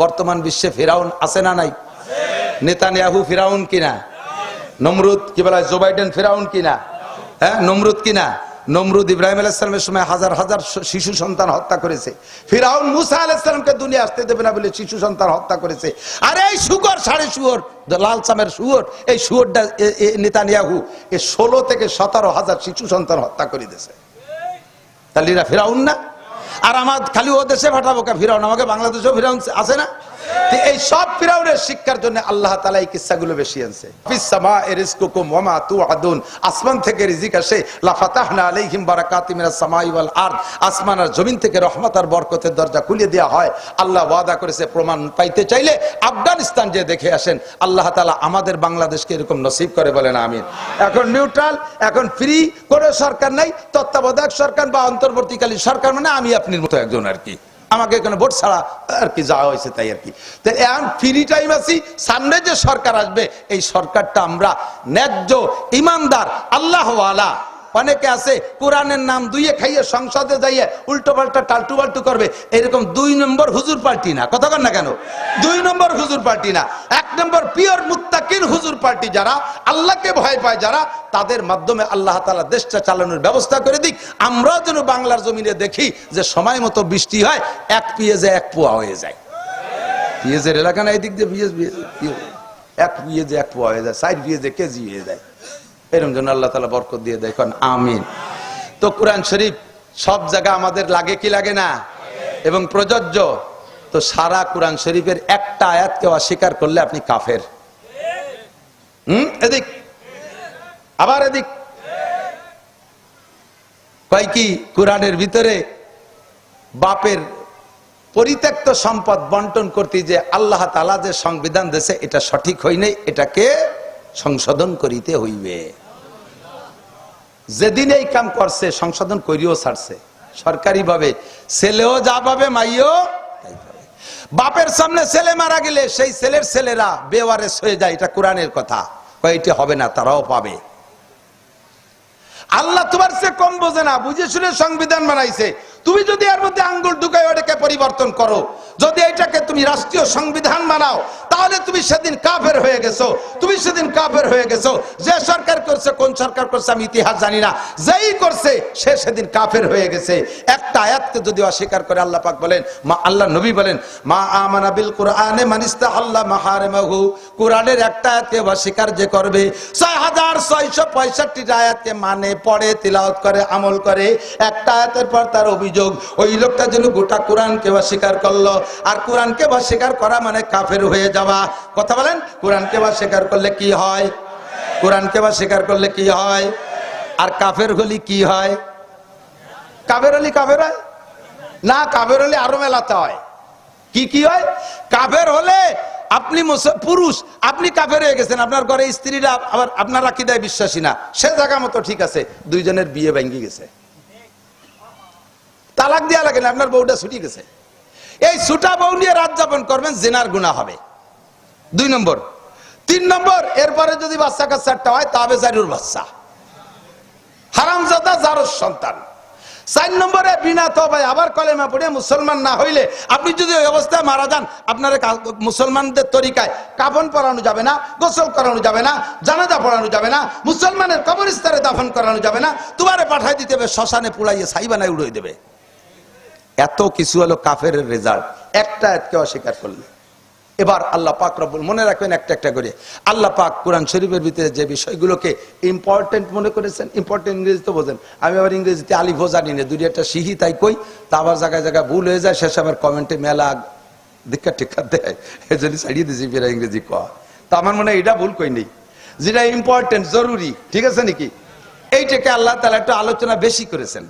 বর্তমান বিশ্বে ফিরাউন আছে না নাই? নেতানিয়াহু ফিরাউন কিনা? নমরুদ, কি বলা হয় জো বাইডেন ফিরাউন কিনা? হ্যাঁ নমরুদ কিনা? নমরুদ ইব্রাহিম আলাইসালামের সময় হাজার হাজার শিশু সন্তান হত্যা করেছে। ফিরাউন মুসা আলাইসালামকে দুনিয়া আসতে দেবে না বলে শিশু সন্তান হত্যা করেছে। আর এই শুকর সাড়ে শুয়োর লাল চামের শুয়োর, এই শুয়োরটা নেতানিয়াহু, এ ষোলো থেকে সতেরো হাজার শিশু সন্তান হত্যা করে দিয়েছে। তাহলে এরা ফিরাউন না? আর আমার খালি ও দেশে পাঠাবো কে? ফিরাউন আমাকে বাংলাদেশেও ফিরাউন আসে না? এই সব ফিরাউনের শিক্ষার জন্য আল্লাহ তালা এই কিস্সাগুলো বেশি আনছে। আসমান থেকে রিজিক আসে। লাফাতাহনা আসমান আর জমিন থেকে রহমত বরকতের দরজা খুলে দেওয়া হয়। আল্লাহ ওয়াদা করেছে প্রমাণ পাইতে চাইলে আফগানিস্তান যে দেখে আসেন। আল্লাহ তালা আমাদের বাংলাদেশকে এরকম নসিব করে বলেন, আমিন। এখন নিউট্রাল, এখন ফ্রি, কোনো সরকার নাই। তত্ত্বাবধায়ক সরকার বা অন্তর্বর্তীকালীন সরকার মানে আমি আপনার মতো একজন আর কি। আমাকে এখানে ভোট ছাড়া আর কি যাওয়া হয়েছে তাই আর কি। তো এখন ফ্রি টাইম আছি, সামনে যে সরকার আসবে, এই সরকারটা আমরা ন্যায্য ইমানদার, আল্লাহওয়ালা অনেকে আছে, কোরআনের নাম দুইয়ে খাইয়ে সংসদে যাইয়ে উল্টো পাল্টা টাল্টু পাল্টু করবে। এরকম দুই নম্বর হুজুর পার্টি না। কথা কন না কেন? দুই নম্বর হুজুর পার্টি না। এক নম্বর পিওর মুত্তাকিন হুজুর পার্টি যারা, আল্লাহকে ভয় পায় যারা, তাদের মাধ্যমে আল্লাহ তালা দেশটা চালানোর ব্যবস্থা করে দিক। আমরাও যেন বাংলার জমিনে দেখি যে সময় মতো বৃষ্টি হয়, এক পিএজে এক পোয়া হয়ে যায়। পিএজের এলাকা না, এদিক দিয়ে পিএজ এক পিএজে এক পোয়া হয়ে যায় সাইড পিএজে কেজি হয়ে যায়। এরকম জন্য আল্লাহ তালা বরকত দিয়ে দেখুন আমিন। তো কোরআন শরীফ সব জায়গা আমাদের লাগে কি লাগে না? এবং প্রযোজ্য। তো সারা কোরআন শরীফের একটা আয়াতকে অস্বীকার করলে আপনি কাফের। হুম? এদিক। আবার এদিক। কয় কি? কোরআনের ভিতরে বাপের পরিত্যক্ত সম্পদ বন্টন করতে যে আল্লাহ তালা যে সংবিধান দেশে এটা সঠিক হয় নাই? এটাকে সংশোধন করিতে হইবে। যেদিন এই কাম করছে, সংশোধন করিও ছাড়ছে। সরকারি ভাবে ছেলেও যা পাবে, মাইও বাপের সামনে ছেলে মারা গেলে সেই ছেলের ছেলেরা বেওয়ারেস হয়ে যায়, এটা কোরআনের কথা। কয়টি হবে না, তারাও পাবে। আল্লাহ তোমার সে কম বোঝে না, বুঝে শুনে সংবিধান বানাইছে। তুমি যদি এর মধ্যে আঙ্গুল ঢুকাই ওটাকে পরিবর্তন করো, যদি এটাকে তুমি রাষ্ট্রীয় সংবিধান বানাও, তাহলে তুমি সেদিন কাফের হয়ে গেছো। তুমি সেদিন কাফের হয়ে গেছো। যে সরকার করছে, কোন সরকার করছে আমি ইতিহাস জানি না। যেই করছে, সে সেদিন কাফের হয়ে গেছে। একটা আয়াতকে যদি অস্বীকার করে আল্লাহ পাক বলেন, মা আল্লাহ নবী বলেন, মা আমানা বিল কোরআনে মানিস্তা আল্লাহ মাহারেমাহু। কোরআনের একটা আয়াতকে অস্বীকার যে করবে, ছয় হাজার ছয়শো পঁয়ষট্টি আয়াতকে মানে পড়ে, তিলাওয়াত করে, আমল করে। একটা আয়াতের পর তার অভিযোগ ওই লোকটা যেন গোটা কোরআনকে অস্বীকার করল। আর কোরআনকে অস্বীকার করা মানে কাফের হয়ে যাওয়া। কথা বলেন? কোরআনকে অস্বীকার করলে কি হয়? কোরআনকে অস্বীকার করলে কি হয়? আর কাফের হলি কি হয়? কাফের হলি কাফের হয়? না, কাফের হলে আরও মেলাতে হয়। কি কি হয়? কাফের হলে আপনি পুরুষ, আপনি কাফের হয়ে গেছেন। আপনার ঘরে স্ত্রীরা আবার আপনার রাখিদায় বিশ্বাসী না? সে জায়গা মতো ঠিক আছে। দুইজনের বিয়ে ভেঙে গেছে। তালাক দেওয়া লাগে না, আপনার বউটা ছুটি গেছে। এই ছুটা বউ নিয়ে রাত যাপন করবেন, জেনার গুণা হবে। দুই নম্বর। তিন নম্বর, এরপরে যদি বাচ্চা কাচ্চাটা হয় তবে জারুর বাচ্চা। হারামজাদা জারুর সন্তান। চার নম্বরে, বিনা তবাই আবার কলেমা পড়ে মুসলমান না হইলে আপনি যদি ওই অবস্থায় মারা যান, আপনার মুসলমানদের তরিকায় কাফন পরানো যাবে না, গোসল করানো যাবে না, জানাজা পড়ানো যাবে না, মুসলমানের কবরস্থানে দাফন করানো যাবে না, তোমারে পাঠাই দিতে হবে, শ্মশানে পুড়াইয়ে সাইবানায় উড়িয়ে দেবে। এত কিছু হলো কাফের রেজাল্ট একটা এককে অস্বীকার করলে। এবার আল্লাহ পাক রব্বুল মনে রাখবেন একটা একটা করে। আল্লাহ পাক কোরআন শরীফের ভিতরে যে বিষয়গুলোকে ইম্পর্টেন্ট মনে করেছেন ইম্পর্টেন্ট ইংরেজি তো বোঝেন। আমি আবার ইংরেজিতে আলিফও জানি না, দুই একটা সিহি তাই কই, তা আবার জায়গায় জায়গায় ভুল হয়ে যায়, শেষে আমার কমেন্টে মেলা দীক্ষা টিক্ষা দেয়। এই জন্য ছাড়িয়ে দিয়েছি ফেরা ইংরেজি ক। তা আমার মনে হয় এটা ভুল কই নেই। যেটা ইম্পর্টেন্ট জরুরি, ঠিক আছে নাকি? এইটাকে আল্লাহ তালা একটু আলোচনা বেশি করেছেন।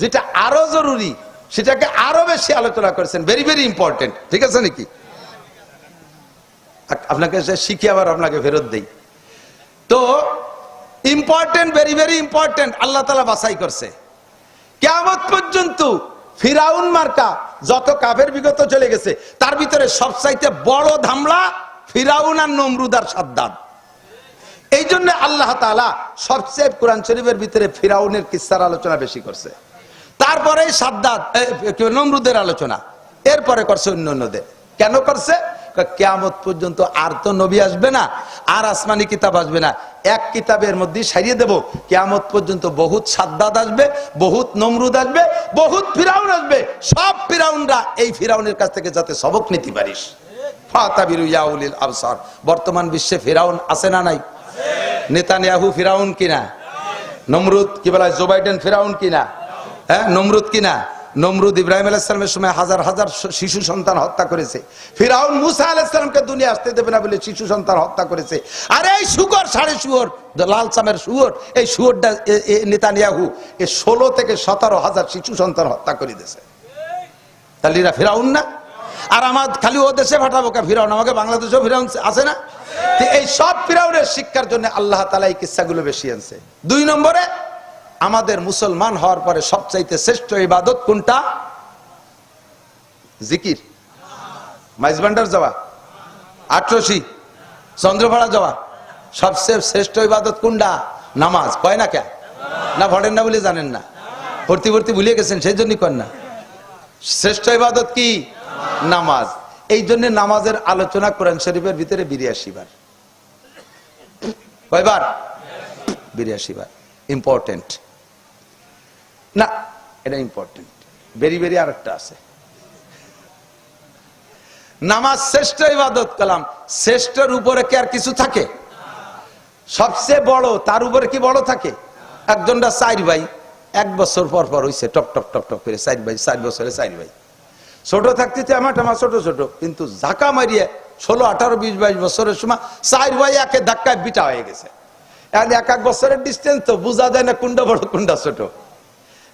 যেটা আরও জরুরি, সেটাকে আরও বেশি আলোচনা করেছেন। ভেরি ভেরি ইম্পর্টেন্ট ঠিক আছে নাকি? আপনাকে শিখে আবার আপনাকে ফেরত দেই। তো important very very important Allah Tala বাছাই করছে। কেমত পর্যন্ত ফিরাউন মার্কা যত কাফের বিগত চলে গেছে, তার ভিতরে সবচাইতে বড় ধামলা ফিরাউন আর নমরুদার সাদ্দাদ এই জন্য আল্লাহ তালা সবচেয়ে কোরআন শরীফের ভিতরে ফিরাউনের কিস্সার আলোচনা বেশি করছে। তারপরে সাদ্দাত নমরুদের আলোচনা। এরপরে করছে অন্য অন্যদের কেন করছে? কেয়ামত পর্যন্ত আর তো নবী আসবে না, আর আসমানি কিতাব আসবে না। এক কিতাবের মধ্যে সারিয়ে দেব, কেয়ামত পর্যন্ত বহুত সাদ্দাদ আসবে, বহুত নমরুদ আসবে, বহুত ফিরাউন আসবে। সব ফিরাউনরা এই ফিরাউনের কাছ থেকে যাতে সবক নিতে পারিস। ফাতাবিরু ইয়াউলিল আবসার। বর্তমান বিশ্বে ফেরাউন আছে না নাই? নেতানিয়াহু ফিরাউন কিনা? নমরুদ, কি বলা, জো বাইডেন ফিরাউন কিনা? হ্যাঁ নমরুদ কিনা? নমরুদ ইব্রাহিম আলাইসালামের সময় হাজার হাজার শিশু সন্তান হত্যা করেছে। ফিরাউন মুসা আলাইসালামকে দুনিয়া আসতে দেবে না বলে শিশু সন্তান হত্যা করেছে। আর এই শুকর সাড়ে শুয়োর লাল চামের শুয়োর, এই শুয়োরটা নেতানিয়াহু, এ ষোলো থেকে সতেরো হাজার শিশু সন্তান হত্যা করে দিয়েছে। তাহলে এরা ফিরাউন না? আর আমার খালি ও দেশে পাঠাবো কে? ফিরাউন, আমাকে বাংলাদেশেও ফিরাউন আছে না? তো এই সব ফিরাউনের শিক্ষার জন্য আল্লাহ তালা এই কিস্সাগুলো বেশি আনছে। দুই নম্বরে, আমাদের মুসলমান হওয়ার পরে সবচাইতে শ্রেষ্ঠ ইবাদত কোনটা? জিকির। মাইজবান্ডার যাওয়া। আটরশি চন্দ্রপাড়া যাওয়া। সবচেয়ে শ্রেষ্ঠ ইবাদত কোনটা? নামাজ। কয় না কে? না ভরেন না বলে জানেন না। ভর্তি ভর্তি ভুলিয়ে গেছেন, সেই জন্যই কর না। শ্রেষ্ঠ ইবাদত কি? নামাজ। এই জন্য নামাজের আলোচনা কোরআন শরীফের ভিতরে বিরিয়াশি বার। কয়বার বিরিয়াশি বার। ইম্পর্টেন্ট না, এটা ইম্পর্টেন্ট বেরি বেরি আর একটা আছে। নামাজ শ্রেষ্ঠ ইবাদত কালাম। শ্রেষ্ঠর উপরে কি আর কিছু থাকে? সবচেয়ে বড়, তার উপরে কি বড় থাকে? একজনটা চার ভাই, এক বছর পর পর হইছে, টপ টপ টপ টপ করে চার ভাই, চার বছরে চার ভাই। ছোট থাকতে তো আমার টামা ছোট ছোট। কিন্তু ঝাঁকা মারিয়ে ষোলো আঠারো বিশ বাইশ বছরের সময় চার ভাই একে ধাক্কায় বিটা হয়ে গেছে। এক এক বছরের ডিস্টেন্স তো বোঝা যায় না কোনটা বড় কোনটা ছোট।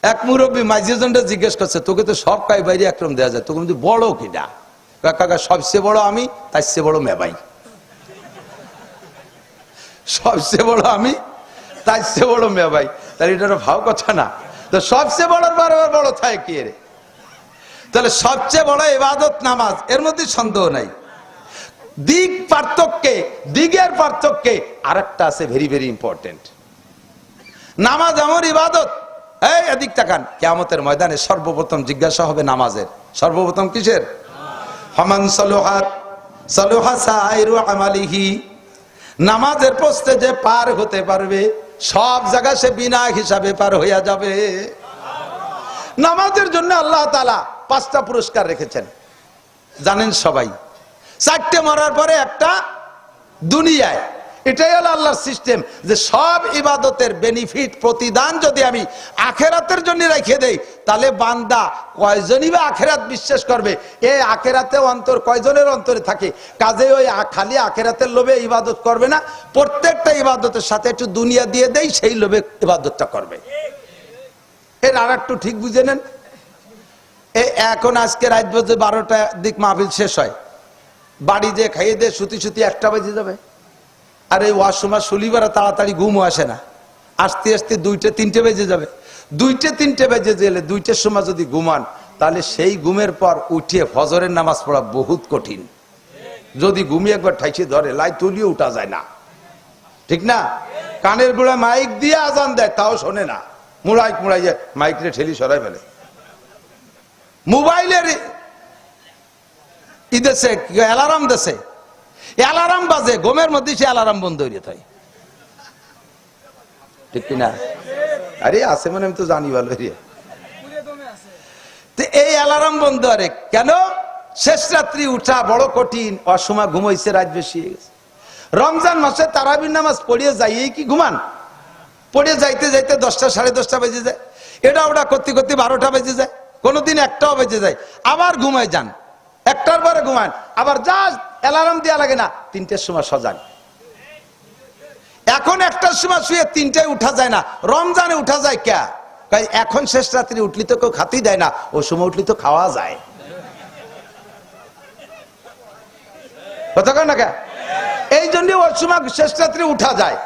এক মুরব্বী মাঝিজনটা জিজ্ঞেস করছে তোকে তো সব কাই বাইরে একরম দেওয়া যায়? তোকে বলছি, বড় কিনা কাকা সবচেয়ে বড় আমি তার চেয়ে বড় মেবাই সবচেয়ে বড় আমি তার চেয়ে বড় মেবাই তাহলে এটা ভাও কথা না। তো সবচেয়ে বড় বারবার বড় থাকে কি রে? তাহলে সবচেয়ে বড় ইবাদত নামাজ, এর মধ্যে সন্দেহ নাই। দিক পার্থক্যে, দিগের পার্থক্যে আরেকটা আছে ভেরি ভেরি ইম্পর্টেন্ট নামাজ আমার ইবাদত, এই এদিক তাকান, কেয়ামতের ময়দানে সর্বপ্রথম জিজ্ঞাসা হবে নামাজের। সর্বপ্রথম কিসের? ফমান সলোহাত সলোহা সাইরু আমালিহি। নামাজের পোস্টে যে পার হতে পারবে, সব জায়গায় সে বিনা হিসাবে পার হইয়া যাবে। নামাজের জন্য আল্লাহ তালা পাঁচটা পুরস্কার রেখেছেন। জানেন সবাই। চারটে মারার পরে একটা দুনিয়ায়। এটাই হলো আল্লাহর সিস্টেম যে সব ইবাদতের বেনিফিট প্রতিদান যদি আমি আখেরাতের জন্য রেখে দেই, তাহলে বান্দা কয়জনই বা আখেরাত বিশ্বাস করবে? এ আখেরাতে অন্তর কয়জনের অন্তরে থাকে? কাজে ওই খালি আখেরাতের লোভে ইবাদত করবে না, প্রত্যেকটা ইবাদতের সাথে একটু দুনিয়া দিয়ে দেই, সেই লোভে ইবাদতটা করবে। এর আর একটু ঠিক বুঝে নেন এখন আজকে রাত বাজে বারোটা, দিক মাহফিল শেষ হয়। বাড়ি যে খাইয়ে দিয়ে সুতি সুতি একটা বেজে যাবে। আর এই ওয়াশরুমার শনিবারে তাড়াতাড়ি ঘুমও আসে না। আস্তে আস্তে দুইটে, তিনটে বেজে যাবে। দুইটে, তিনটে বেজে গেলে দুইটার সময় যদি ঘুমান, তাহলে সেই ঘুমের পর উঠিয়ে ফজরের নামাজ পড়া বহুত কঠিন। যদি ঘুমিয়ে একবার ঠাইছে ধরে, লাই তুলিয়ে উঠা যায় না। ঠিক না? কানের গোড়া মাইক দিয়ে আজান দেয়, তাও শোনে না। মুড়াই মুড়াই যায় মাইকরে ঠেলি সরাই ফেলে। মোবাইলের ই দেশে, অ্যালার্ম দেশে। অ্যালার্ম বাজে গোমের মধ্যে সে অ্যালার্ম বন্ধ হয়ে থাকে ঠিক কিনা আরে, আছে মানে আমি তো জানি ভালো এই অ্যালার্ম বন্ধ আরে, কেন? শেষ রাত্রি উঠা বড় কঠিন, অসময় ঘুমাইছে, রাত বেশি রমজান মাসে তারাবির নামাজ পড়িয়ে যাইয়েই কি ঘুমান? পড়ে যাইতে যাইতে দশটা, সাড়ে দশটা বেজে যায়। এটা ওটা করতে করতে বারোটা বেজে যায়। কোনোদিন একটাও বেজে যায়। আবার ঘুমায় যান। একটার পরে ঘুমান আবার যা অ্যালার্ম দেওয়া লাগে না, তিনটের সময় সজাগ। এখন একটার সময় শুয়ে তিনটায় উঠা যায় না। রমজানে উঠা যায় কয়, এখন শেষ রাত্রি, উঠলি তো কেউ খাতেই দেয় না। ও সময় উঠলি তো খাওয়া যায়। কথা না কে? এই জন্য ওর সময় শেষ রাত্রি উঠা যায়।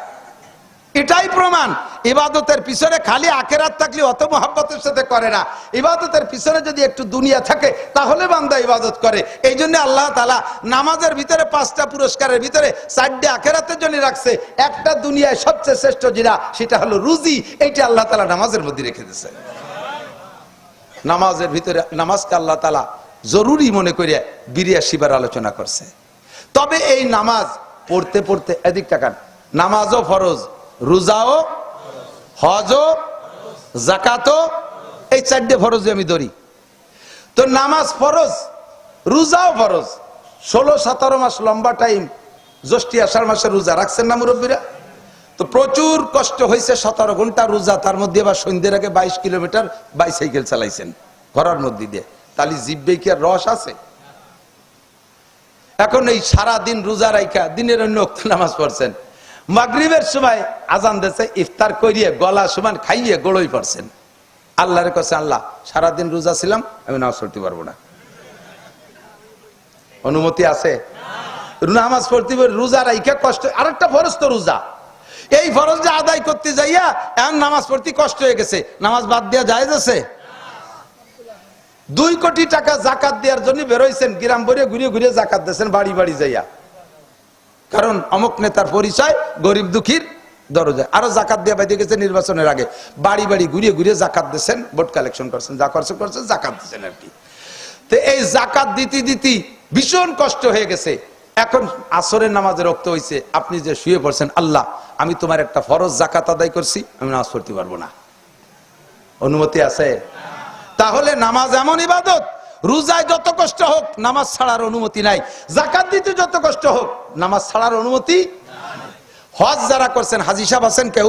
এটাই প্রমাণ। ইবাদতের পিছনে খালি আখেরাত থাকলে অত মহাব্বতের সাথে করে না। ইবাদতের পিছনে যদি একটু দুনিয়া থাকে, তাহলে বান্দা ইবাদত করে। এই জন্য আল্লাহ তালা নামাজের ভিতরে পাঁচটা পুরস্কারের ভিতরে চারটে আখেরাতের জন্য রাখছে। একটা দুনিয়ায় সবচেয়ে শ্রেষ্ঠ জিরা সেটা হলো রুজি। এইটা আল্লাহ তালা নামাজের মধ্যে রেখে দিয়েছে। নামাজের ভিতরে, নামাজকে আল্লাহ তালা জরুরি মনে করিয়া বিরিয়াশিবার আলোচনা করছে। তবে এই নামাজ পড়তে পড়তে এদিক টাকান নামাজও ফরজ রোজাও, হজও জাকাতও এই চারটে ফরজ আমি ধরি। তো নামাজ ফরজ, রোজাও ফরজ। ষোলো, সতেরো মাস লম্বা টাইম জ্যৈষ্ঠী আষাঢ় মাসে রোজা। রাখছেন না মুরব্বীরা? তো প্রচুর কষ্ট হয়েছে সতেরো ঘণ্টা রোজা, তার মধ্যে আবার সন্ধ্যের আগে বাইশ কিলোমিটার বাইসাইকেল চালাইছেন ঘরের মধ্যে দিয়ে। তাহলে জিব্বে কি আর রস আছে? এখন এই সারা দিন রোজা রাইখা, দিনের অন্য নামাজ পড়ছেন। মাগরিবের সময় আজান দেশে ইফতার করিয়ে, গলা সমান খাইয়ে গোড়ই পড়ছেন। আল্লাহর কাছে আল্লাহ, সারাদিন রোজা ছিলাম, আমি নামাজ পড়তে পারব না। অনুমতি আছে? নামাজ পড়তে পারি রোজা রাইখা কষ্ট, আরেকটা ফরজ তো রোজা। এই ফরজটা আদায় করতে যাইয়া, এখন নামাজ পড়তে কষ্ট হয়ে গেছে। নামাজ বাদ দেওয়া যায় আছে? দুই কোটি টাকা জাকাত দেওয়ার জন্য বেরোইছেন, গ্রাম ভরে ঘুরিয়ে ঘুরিয়ে জাকাত দিয়েছেন, বাড়ি বাড়ি যাইয়া। কারণ অমুক নেতার পরিচয়, গরিব দুঃখীর দরজা আরও জাকাত দিয়ে বাইতে গেছে নির্বাচনের আগে। বাড়ি বাড়ি ঘুরিয়ে ঘুরিয়ে জাকাত দিয়েছেন, ভোট কালেকশন করছেন, যা করছে করছেন জাকাত দিচ্ছেন আর কি। তো এই জাকাত দিতে দিতে ভীষণ কষ্ট হয়ে গেছে। এখন আসরের নামাজে রক্ত হয়েছে আপনি যে শুয়ে পড়ছেন, আল্লাহ, আমি তোমার একটা ফরজ জাকাত আদায় করছি, আমি নামাজ পড়তে পারব না। অনুমতি আছে? তাহলে নামাজ এমন ইবাদত রোজায় যত কষ্ট হোক, নামাজ ছাড়ার অনুমতি নাই। জাকাত দিতে যত কষ্ট হোক, নামাজ ছাড়ার অনুমতি হজ যারা করছেন, হাজি সাহেব আছেন কেউ?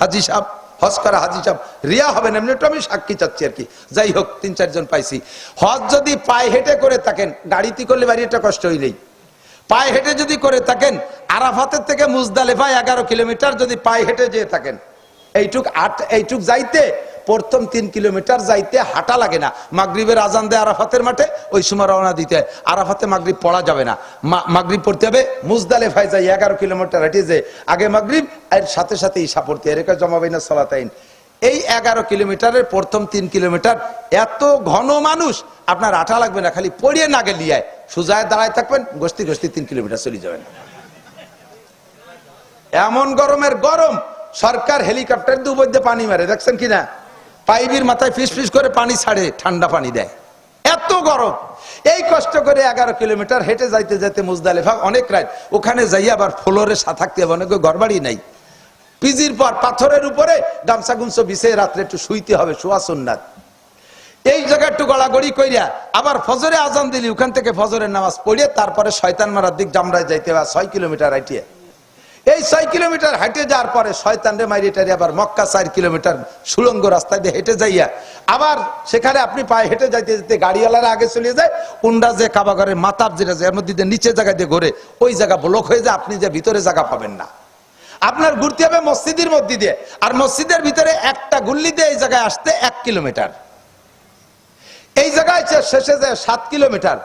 হাজি সাহেব, হজ করা হাজি সাহেব, রিয়া হবেন, এমনি একটু আমি সাক্ষী চাচ্ছি আর কি। যাই হোক, তিন চারজন পাইছি। হজ যদি পায়ে হেঁটে করে থাকেন, গাড়িতে করলে বাড়ি একটা কষ্ট হইলেই। পায়ে হেঁটে যদি করে থাকেন, আরাফাতের থেকে মুজদালেফা এগারো কিলোমিটার যদি পায়ে হেঁটে যেয়ে থাকেন, এইটুক আট, এইটুক যাইতে প্রথম তিন কিলোমিটার যাইতে হাঁটা লাগে না। মাগরীবের আজান দেয় আরাফাতের মাঠে, ওই সময় রওনা দিতে হয়। আরাফাতে মাগরীব পড়া যাবে না। মাগরিব পড়তে হবে মুজদালেফায় যাই, এগারো কিলোমিটার হেঁটে যে আগে মাগরিব, এর সাথে সাথে ঈশা পড়তে হয়। এরকম জমাবেনা সলাতাইন। এই এগারো কিলোমিটারের প্রথম তিন কিলোমিটার এত ঘন মানুষ, আপনার আঠা লাগবে না, খালি পড়িয়ে না গেলিয়ায় সুজায় দাঁড়ায় থাকবেন, গোষ্ঠী গোষ্ঠী তিন কিলোমিটার চলে যাবেন। এমন গরমের গরম, সরকার হেলিকপ্টার দিয়ে পানি মারে, দেখছেন কিনা? পাইবির মাথায় ফিস ফিস করে পানি ছাড়ে, ঠান্ডা পানি দেয়। এত গরম। এই কষ্ট করে এগারো কিলোমিটার হেঁটে যাইতে যাইতে মুজদালেফা অনেক রাত। ওখানে যাই আবার ফ্লোরে থাকতে হবে, অনেক ঘর বাড়ি নাই। পিজির পর পাথরের উপরে গামছা গুমছো বিছে রাত্রে একটু শুইতে হবে, শোয়া সুন্নাত। এই জায়গা একটু গড়াগড়ি কইরা আবার ফজরে আজান দিলি, ওখান থেকে ফজরের নামাজ পড়িয়ে তারপরে শয়তান মারার দিক জামরায় যাইতে হবে ছয় কিলোমিটার হাইটিয়ে এই ছয় কিলোমিটার হেঁটে যাওয়ার পরে শয়তান রে মাইরে টাইরে আবার মক্কা চার কিলোমিটার সুলঙ্গ রাস্তায় দিয়ে হেঁটে যাইয়া। আবার সেখানে আপনি পায়ে হেঁটে যাইতে যেতে গাড়িওয়ালারা আগে চলে যায় উন্ডা যে কাবাগরের মাতাব যেটা যে এর মধ্যে নিচে জায়গা দিয়ে ঘোরে, ওই জায়গা ব্লক হয়ে যায়, আপনি যে ভিতরে জায়গা পাবেন না। আপনার ঘুরতে হবে মসজিদের মধ্যে দিয়ে, আর মসজিদের ভিতরে একটা গুল্লি দিয়ে এই জায়গায় আসতে এক কিলোমিটার। এই জায়গায় শেষে যায় সাত কিলোমিটার,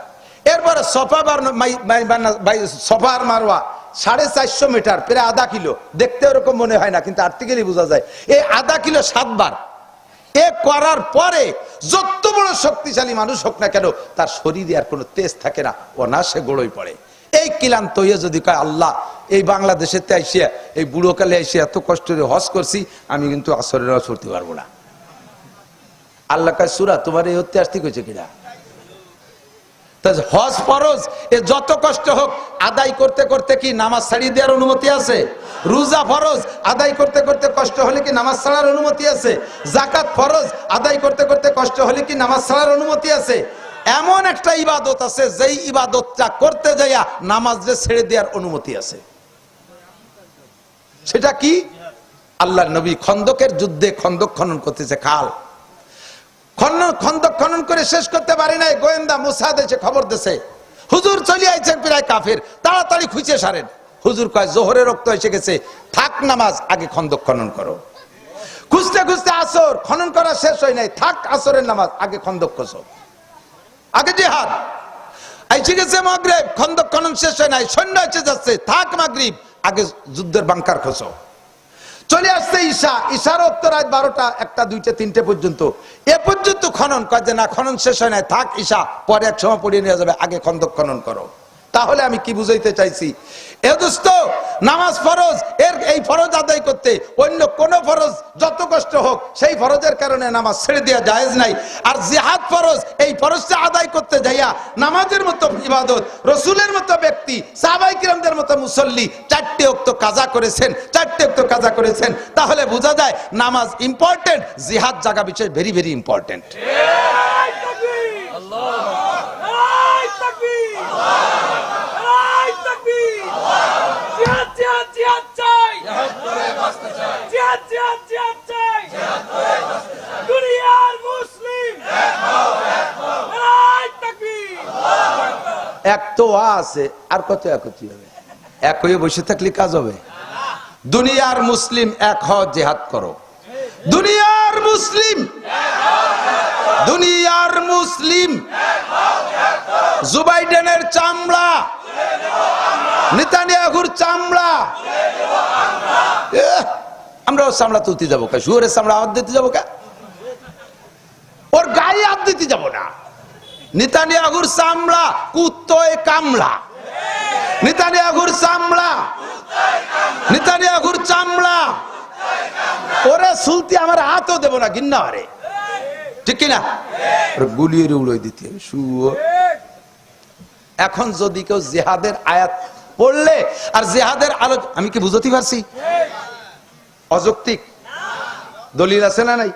এরপরে সফা বার মাই- মাই- বানা- বাই- সফা আর মারওয়া সাড়ে চারশো মিটার, প্রায় আধা কিলো। দেখতে ওরকম মনে হয় না, কিন্তু আর্টিকেলই বোঝা যায়। এই আধা কিলো সাতবার। এ করার পরে যত বড় শক্তিশালী মানুষ হোক না কেন, তার শরীরে আর কোনো তেজ থাকে না ও না সে গোড়ই পড়ে। এই ক্লান্ত হয়ে যদি কয়, আল্লাহ, এই বাংলাদেশেতে আইসিয়া, এই বুড়োকালে এসে এত কষ্ট হজ করছি, আমি কিন্তু আসরের হজ করতে পারব না। আল্লাহ কাজ সুরা, তোমার এই হত্যা আসতে কইছে কিনা? হজ ফরজ, এ যত কষ্ট হোক, আদায় করতে করতে কি নামাজ ছাড়িয়ে দেওয়ার অনুমতি আছে? রোজা ফরজ, আদায় করতে করতে কষ্ট হলে কি নামাজ ছাড়ার অনুমতি আছে? জাকাত ফরজ, আদায় করতে করতে কষ্ট হলে কি নামাজ ছাড়ার অনুমতি আছে? এমন একটা ইবাদত আছে, যেই ইবাদতটা করতে যাইয়া নামাজ যে ছেড়ে দেওয়ার অনুমতি আছে। সেটা কি? আল্লাহ নবী খন্দকের যুদ্ধে খন্দক খনন করতেছে খাল। খন্দক খনন করে শেষ করতে পারি নাই। গোয়েন্দা মুসা দেশে খবর দেশে হুজুর চলে আইছেন প্রায় কাফের। তাড়াতাড়ি খুঁজে সারেন। হুজুর কয়, জোহরের রক্ত এসে গেছে। থাক নামাজ, আগে খন্দক খনন করো। খুঁজতে খুঁজতে আসর, খনন করা শেষ হয় নাই। থাক আসরের নামাজ, আগে খন্দক খোঁজো। আগে জিহাদ। আইসে গেছে মাগরিব, খন্দক খনন শেষ হয় নাই। সৈন্য এসে যাচ্ছে। থাক মাগরিব, আগে যুদ্ধের বাংকার খোঁজো। চলে আসছে ঈশা। ঈশার উত্তর রাত বারোটা, একটা, দুইটা, তিনটে পর্যন্ত। এ পর্যন্ত খনন, কয় যে না, খনন শেষ হয় নাই। থাক ঈশা, পরে এক সময় পড়িয়ে নেওয়া যাবে। আগে খন্দক খনন করো। তাহলে আমি কি বুঝাইতে চাইছি? এ দোস্ত নামাজ ফরজ, এর এই ফরজ আদায় করতে অন্য কোন ফরজ যত কষ্ট হোক, সেই ফরজের কারণে নামাজ ছেড়ে দেওয়া জায়েজ নাই। আর জিহাদ ফরজ, এই ফরজটা আদায় করতে যাইয়া নামাজের মতো ইবাদত, রসুলের মতো ব্যক্তি, সাহাবাই কিরামদের মতো মুসল্লি চারটে অক্ত কাজা করেছেন, চারটে অক্ত কাজা করেছেন। তাহলে বোঝা যায় নামাজ ইম্পর্টেন্ট জিহাদ জায়গা বিষয় ভেরি ভেরি ইম্পর্টেন্ট এই তাকবীর এই তাকবীর এই তাকবীর জিহাদ জিহাদ জিহাদ চাই জিহাদ জিহাদ জিহাদ চাই দুনিয়ার মুসলিম এই তাকবীর আছে, আর কত একতি হবে? এক হয়ে বসে থাকলে কাজ হবে। দুনিয়ার মুসলিম এক হ জেহাদ করো। দুনিয়ার মুসলিম দুনিয়ার মুসলিম জুবাইডেনের চামড়া, নেতানিয়াহুর চামড়া। আমরা ওর চামড়া তুলতে যাব কা? শুয়ারের চামড়া হাত দিতে যাব কা? ওর গায়ে হাত দিতে যাব না। নিতানিয়াহুর চামড়া কুত্তয় কামলা নিতানিয়াহুর চামড়া নিতানিয়াহুর চামড়া। ওরে সুলতি, আমার হাতও দেবো না গিন্না আরে ঠিক কিনা? গুলিয়ে উড়োই দিতে শুয়ো। এখন যদি কেউ জেহাদের আয়াত পড়লে, আর জেহাদের আলো, আমি কি বুঝতে পারছি? অযৌক্তিক। দলিল আছে না নাই?